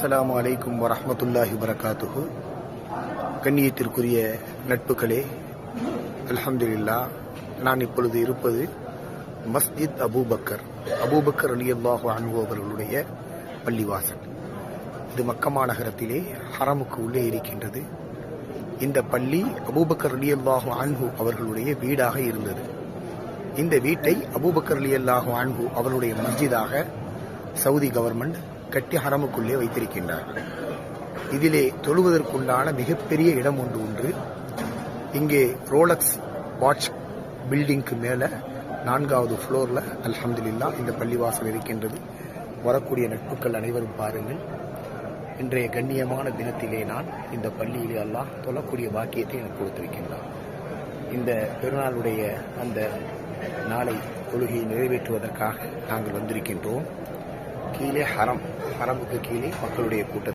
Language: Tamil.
அஸ்லாம் அலைக்கும் வரமத்துல்லாஹி வரகாத்துஹு கண்ணியத்திற்குரிய நட்புகளே அலமதுல்லா நான் இப்பொழுது இருப்பது மஸ்ஜித் அபூபக்கர் அபூபக்கர் அலி அல்லாஹு அன்ஹு அவர்களுடைய பள்ளிவாசல். இது மக்கமா நகரத்திலே ஹரமுக்கு உள்ளே இருக்கின்றது. இந்த பள்ளி அபூபக்கர் அலி அல்லாஹு அன்பு அவர்களுடைய வீடாக இருந்தது. இந்த வீட்டை அபூபக்கர் அலி அல்லாஹு அன்பு அவருடைய மஸ்ஜிதாக சவுதி கவர்மெண்ட் கட்டி ஹரமுக்குள்ளே வைத்திருக்கின்றார். இதிலே தொழுவதற்குண்டான மிகப்பெரிய இடம் ஒன்று உண்டு. இங்கே ரோலக்ஸ் வாட்ச் பில்டிங்க்கு மேலே நான்காவது ஃப்ளோரில் அல்ஹம்துலில்லா இந்த பள்ளிவாசல் இருக்கின்றது. வரக்கூடிய நட்புகள் அனைவரும் பாருங்கள். இன்றைய கண்ணியமான தினத்திலே நான் இந்த பள்ளியிலே அல்லாஹ் தொழக்கூடிய பாக்கியத்தை எனக்கு கொடுத்திருக்கின்றான். இந்த பெருநாளுடைய அந்த நாளை கொள்கையை நிறைவேற்றுவதற்காக நாங்கள் வந்திருக்கின்றோம். கீழே ஹரம் ஹரமுக்கு கீழே மக்களுடைய கூட்டம்